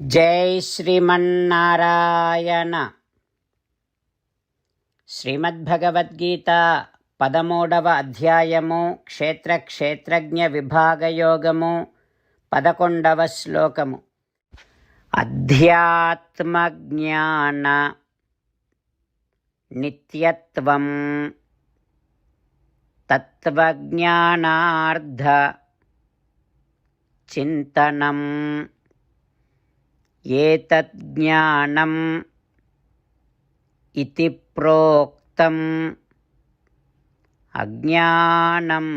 జై శ్రీమన్నారాయణ. శ్రీమద్భగవద్గీత పదమూడవ అధ్యాయము క్షేత్ర క్షేత్రజ్ఞ విభాగయోగము పదకొండవ శ్లోకము. అధ్యాత్మజ్ఞాన నిత్యత్వం తత్వజ్ఞానార్థ చింతనం ఏతజ్ఞానం ఇతి ప్రోక్తం అజ్ఞానం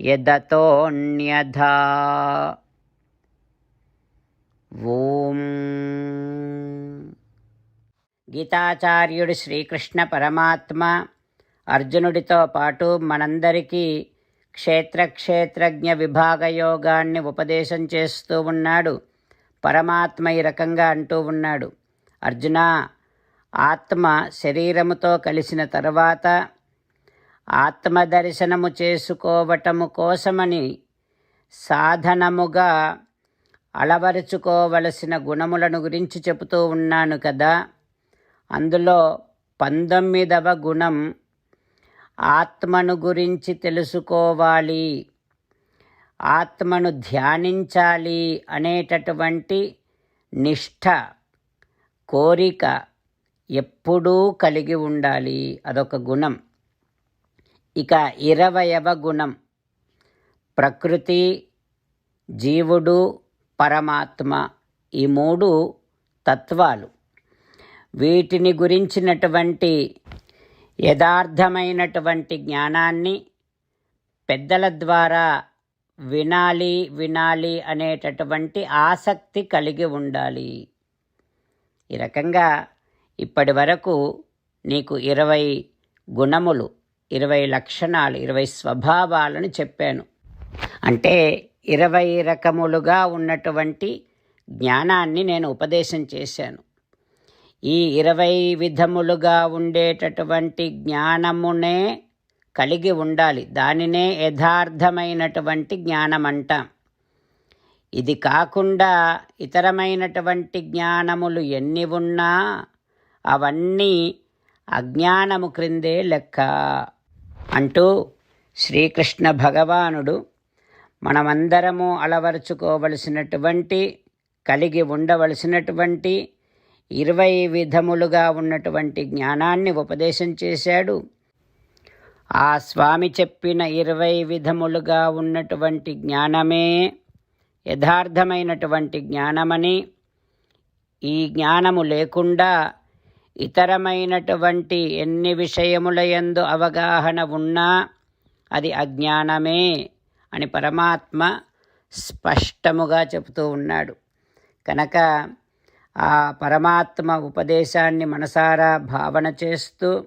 యదతోన్యథా ఓం గీతాచార్యుడు శ్రీకృష్ణ పరమాత్మ అర్జునుడితో పాటు మనందరికీ క్షేత్ర క్షేత్రజ్ఞ విభాగ యోగాన్ని ఉపదేశం చేస్తూ ఉన్నాడు. పరమాత్మ ఈ రకంగా అంటూ ఉన్నాడు. అర్జున ఆత్మ శరీరముతో కలిసిన తర్వాత ఆత్మదర్శనము చేసుకోవటము కోసమని సాధనముగా అలవరుచుకోవలసిన గుణములను గురించి చెబుతూ ఉన్నాను కదా. అందులో పంతొమ్మిదవ గుణం ఆత్మను గురించి తెలుసుకోవాలి. ఆత్మను ధ్యానించాలి అనేటటువంటి నిష్ఠ కోరిక ఎప్పుడూ కలిగి ఉండాలి. అదొక గుణం. ఇక ఇరవయవ గుణం. ప్రకృతి జీవుడు పరమాత్మ ఈ మూడు తత్వాలు. వీటిని గురించినటువంటి యథార్థమైనటువంటి జ్ఞానాన్ని పెద్దల ద్వారా వినాలి వినాలి అనేటటువంటి ఆసక్తి కలిగి ఉండాలి. ఈ రకంగా ఇప్పటి వరకు నీకు ఇరవై గుణములు ఇరవై లక్షణాలు ఇరవై స్వభావాలను చెప్పాను. అంటే ఇరవై రకములుగా ఉన్నటువంటి జ్ఞానాన్ని నేను ఉపదేశం చేశాను. ఈ ఇరవై విధములుగా ఉండేటటువంటి జ్ఞానమునే కలిగి ఉండాలి. దానినే యథార్థమైనటువంటి జ్ఞానం అంటాం ఇది కాకుండా ఇతరమైనటువంటి జ్ఞానములు ఎన్ని ఉన్నా అవన్నీ అజ్ఞానము క్రిందే లెక్క. అంటూ శ్రీకృష్ణ భగవానుడు మనమందరము అలవరుచుకోవలసినటువంటి కలిగి ఉండవలసినటువంటి ఇరవై విధములుగా ఉన్నటువంటి జ్ఞానాన్ని ఉపదేశం చేశాడు. ఆ స్వామి చెప్పిన ఇరవై విధములుగా ఉన్నటువంటి జ్ఞానమే యథార్థమైనటువంటి జ్ఞానమని ఈ జ్ఞానము లేకుండా ఇతరమైనటువంటి ఎన్ని విషయములయందు అవగాహన ఉన్నా అది అజ్ఞానమే అని పరమాత్మ స్పష్టముగా చెబుతూ ఉన్నాడు. కనుక ఆ పరమాత్మ ఉపదేశాన్ని మనసారా భావన చేస్తూ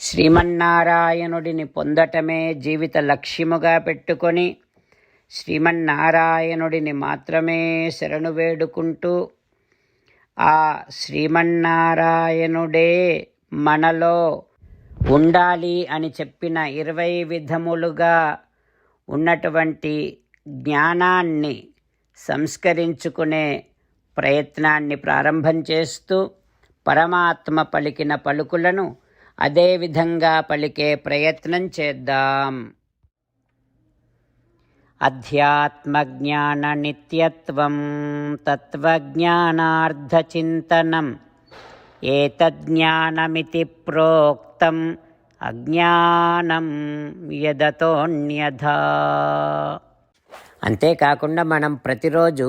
శ్రీమన్నారాయణుడిని పొందటమే జీవిత లక్ష్యముగా పెట్టుకొని శ్రీమన్నారాయణుడిని మాత్రమే శరణు వేడుకుంటూ ఆ శ్రీమన్నారాయణుడే మనలో ఉండాలి అని చెప్పిన ఇరవై విధములుగా ఉన్నటువంటి జ్ఞానాన్ని సంస్కరించుకునే ప్రయత్నాన్ని ప్రారంభం చేస్తూ పరమాత్మ పలికిన పలుకులను అదేవిధంగా పలికే ప్రయత్నం చేద్దాం. అధ్యాత్మజ్ఞాన నిత్యత్వం తత్వజ్ఞానార్థచింతనం ఏతజ్ఞానమితి ప్రోక్తం అజ్ఞానం యదతోన్యథా అంతేకాకుండా మనం ప్రతిరోజు